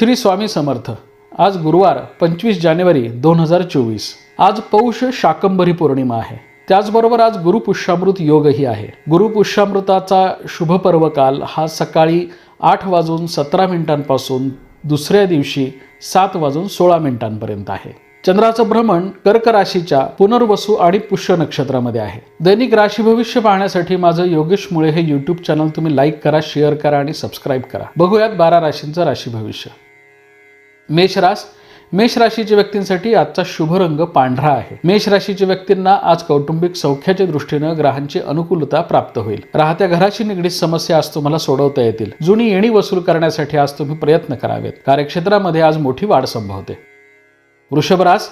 श्री स्वामी समर्थ आज गुरुवार पंचवीस जानेवारी दोन हजार चोवीस. आज पौष शाकंभरी पौर्णिमा आहे. त्याचबरोबर आज गुरुपुष्यामृत योगही आहे. गुरुपुष्यामृताचा शुभ पर्व काल हा सकाळी आठ वाजून सतरा मिनिटांपासून दुसऱ्या दिवशी सात वाजून सोळा मिनिटांपर्यंत आहे. चंद्राचं भ्रमण कर्क राशीच्या पुनर्वसू आणि पुष्य नक्षत्रामध्ये आहे. दैनिक राशी भविष्य पाहण्यासाठी माझं योगेश मुळे हे युट्यूब चॅनल तुम्ही लाईक करा शेअर करा आणि सबस्क्राईब करा. बघूयात बारा राशींचं राशी भविष्य. मेषरास मेष राशीच्या व्यक्तींसाठी आजचा शुभ रंग पांढरा आहे. मेष राशीच्या व्यक्तींना आज कौटुंबिक सौख्याच्या दृष्टीनं ग्रहांची अनुकूलता प्राप्त होईल. राहत्या घराशी निगडीत समस्या आज तुम्हाला सोडवता येतील. जुनी येणी वसूल करण्यासाठी आज तुम्ही प्रयत्न करावेत. कार्यक्षेत्रामध्ये आज मोठी वाढ संभवते. वृषभरास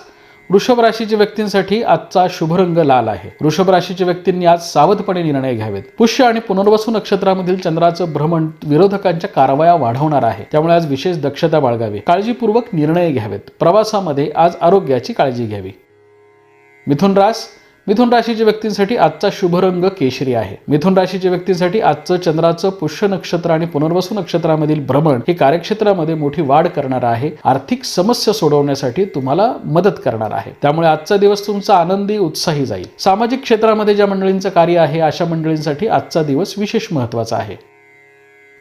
वृषभ राशीच्या व्यक्तींसाठी आजचा शुभ रंग लाल आहे. वृषभ राशीच्या व्यक्तींनी आज सावधपणे निर्णय घ्यावेत. पुष्य आणि पुनर्वसू नक्षत्रामधील चंद्राचं भ्रमण विरोधकांच्या कारवाया वाढवणार आहे. त्यामुळे आज विशेष दक्षता बाळगावी. काळजीपूर्वक निर्णय घ्यावेत. प्रवासामध्ये आज आरोग्याची काळजी घ्यावी. मिथुन रास मिथुन राशीच्या व्यक्तींसाठी आजचा शुभ रंग केशरी आहे. मिथुन राशीच्या व्यक्तींसाठी आजचं चंद्राचं पुष्य नक्षत्र आणि पुनर्वसू नक्षत्रामधील भ्रमण हे कार्यक्षेत्रामध्ये मोठी वाढ करणार आहे. आर्थिक समस्या सोडवण्यासाठी तुम्हाला मदत करणार आहे. त्यामुळे आजचा दिवस तुमचा आनंदी उत्साही जाईल. सामाजिक क्षेत्रामध्ये ज्या मंडळींचं कार्य आहे अशा मंडळींसाठी आजचा दिवस विशेष महत्त्वाचा आहे.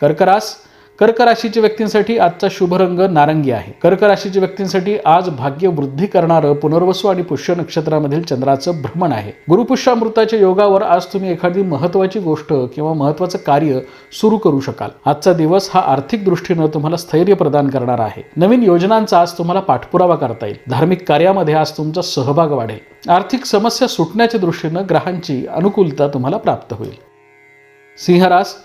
कर्करास कर्क राशीच्या व्यक्तींसाठी आजचा शुभ रंग नारंगी आहे. कर्क राशीच्या व्यक्तींसाठी आज भाग्य वृद्धी करणारं पुनर्वसू आणि पुष्य नक्षत्रामधील चंद्राचं भ्रमण आहे. गुरुपुष्यामृताच्या योगावर आज तुम्ही एखादी महत्वाची गोष्ट किंवा महत्वाचं कार्य सुरू करू शकाल. आजचा दिवस हा आर्थिक दृष्टीनं तुम्हाला स्थैर्य प्रदान करणार आहे. नवीन योजनांचा आज तुम्हाला पाठपुरावा करता येईल. धार्मिक कार्यामध्ये आज तुमचा सहभाग वाढेल. आर्थिक समस्या सुटण्याच्या दृष्टीनं ग्रहांची अनुकूलता तुम्हाला प्राप्त होईल. सिंहरास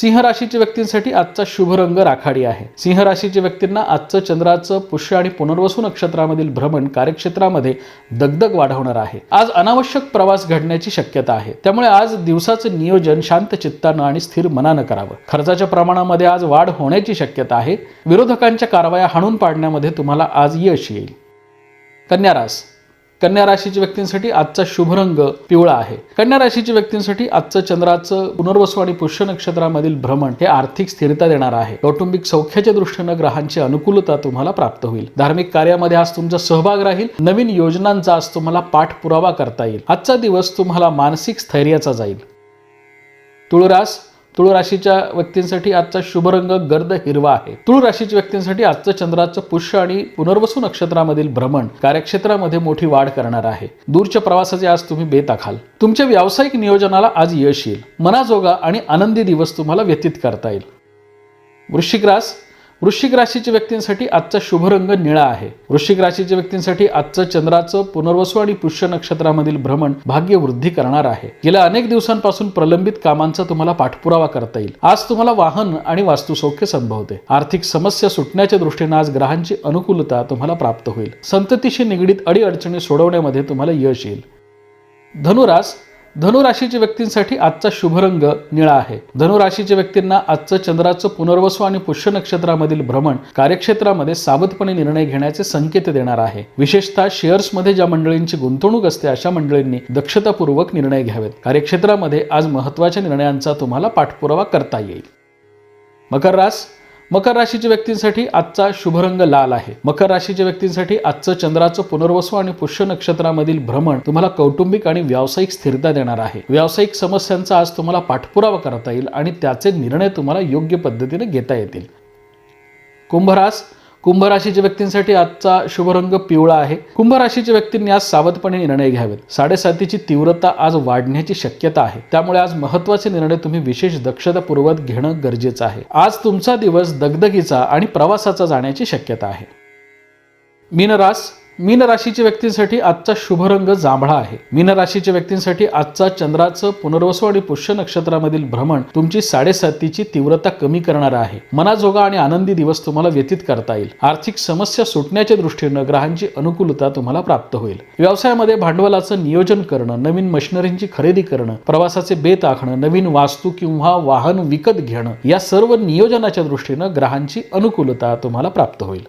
सिंह राशीच्या व्यक्तींसाठी आजचा शुभ रंग राखाडी आहे. सिंह राशीच्या व्यक्तींना आजचं चंद्राचं पुष्य आणि पुनर्वसू नक्षत्रामधील भ्रमण कार्यक्षेत्रामध्ये दगदग वाढवणार आहे. आज अनावश्यक प्रवास घडण्याची शक्यता आहे. त्यामुळे आज दिवसाचं नियोजन शांत चित्तानं आणि स्थिर मनानं करावं. खर्चाच्या प्रमाणामध्ये आज वाढ होण्याची शक्यता आहे. विरोधकांच्या कारवाया हाणून पाडण्यामध्ये तुम्हाला आज यश येईल. कन्यारास कन्या राशीच्या व्यक्तींसाठी आजचा शुभ रंग पिवळा आहे. कन्या राशीच्या व्यक्तींसाठी आजचं चंद्राचं पुनर्वसू आणि पुष्य नक्षत्रामधील भ्रमण हे आर्थिक स्थिरता देणार आहे. कौटुंबिक सौख्याच्या दृष्टीनं ग्रहांची अनुकूलता तुम्हाला प्राप्त होईल. धार्मिक कार्यामध्ये आज तुमचा सहभाग राहील. नवीन योजनांचा आज तुम्हाला पाठपुरावा करता येईल. आजचा दिवस तुम्हाला मानसिक स्थैर्याचा जाईल. तुळरास तुळ राशीच्या व्यक्तींसाठी आजचा शुभ रंग गर्द हिरवा आहे. तुळराशीच्या व्यक्तींसाठी आजचं चंद्राचं पुष्य आणि पुनर्वसू नक्षत्रामधील भ्रमण कार्यक्षेत्रामध्ये मोठी वाढ करणार आहे. दूरच्या प्रवासाचे आज तुम्ही बेत आखाल. तुमच्या व्यावसायिक नियोजनाला आज यश येईल. मनाजोगा आणि आनंदी दिवस तुम्हाला व्यतीत करता येईल. वृश्चिक रास वृश्चिक राशीच्या व्यक्तींसाठी आजचा शुभ रंग निळा आहे. वृश्चिक राशीच्या व्यक्तींसाठी आजचं चंद्राचं पुनर्वसू आणि पुष्य नक्षत्रामधील भ्रमण भाग्य वृद्धी करणार आहे. गेल्या अनेक दिवसांपासून प्रलंबित कामांचा तुम्हाला पाठपुरावा करता येईल. आज तुम्हाला वाहन आणि वास्तुसौख्य संभवते. आर्थिक समस्या सुटण्याच्या दृष्टीने आज ग्रहांची अनुकूलता तुम्हाला प्राप्त होईल. संततीशी निगडीत अडीअडचणी सोडवण्यामध्ये तुम्हाला यश येईल. धनुरास धनुराशीच्या व्यक्तींसाठी आजचा शुभ रंग निळा आहे. धनुराशीच्या व्यक्तींना आजचं चंद्राचं पुनर्वसू आणि पुष्य नक्षत्रामधील भ्रमण कार्यक्षेत्रामध्ये सावधपणे निर्णय घेण्याचे संकेत देणार आहे. विशेषतः शेअर्समध्ये ज्या मंडळींची गुंतवणूक असते अशा मंडळींनी दक्षतापूर्वक निर्णय घ्यावेत. कार्यक्षेत्रामध्ये आज महत्त्वाच्या निर्णयांचा तुम्हाला पाठपुरावा करता येईल. मकर रास मकर राशीच्या व्यक्तींसाठी आजचा शुभरंग लाल आहे. मकर राशीच्या व्यक्तींसाठी आजचं चंद्राचं पुनर्वसू आणि पुष्य नक्षत्रामधील भ्रमण तुम्हाला कौटुंबिक आणि व्यावसायिक स्थिरता देणार आहे. व्यावसायिक समस्यांचा आज तुम्हाला पाठपुरावा करता येईल आणि त्याचे निर्णय तुम्हाला योग्य पद्धतीने घेता येतील. कुंभरास कुंभ राशीच्या व्यक्तींसाठी आजचा शुभरंग पिवळा आहे. कुंभ राशीच्या व्यक्तींनी आज सावधपणे निर्णय घ्यावेत. साडेसातीची तीव्रता आज वाढण्याची शक्यता आहे. त्यामुळे आज महत्त्वाचे निर्णय तुम्ही विशेष दक्षतापूर्वक घेणं गरजेचं आहे. आज तुमचा दिवस दगदगीचा आणि प्रवासाचा जाण्याची शक्यता आहे. मीनरास मीन राशीच्या व्यक्तींसाठी आजचा शुभ रंग जांभळा आहे. मीन राशीच्या व्यक्तींसाठी आजचा चंद्राचं पुनर्वसू आणि पुष्य नक्षत्रामधील भ्रमण तुमची साडेसातीची तीव्रता कमी करणार आहे. मनाजोगा आणि आनंदी दिवस तुम्हाला व्यतीत करता येईल. आर्थिक समस्या सुटण्याच्या दृष्टीनं ग्रहांची अनुकूलता तुम्हाला प्राप्त होईल. व्यवसायामध्ये भांडवलाचं नियोजन करणं नवीन मशिनरींची खरेदी करणं प्रवासाचे बेत आखणं नवीन वास्तू किंवा वाहन विकत घेणं या सर्व नियोजनाच्या दृष्टीनं ग्रहांची अनुकूलता तुम्हाला प्राप्त होईल.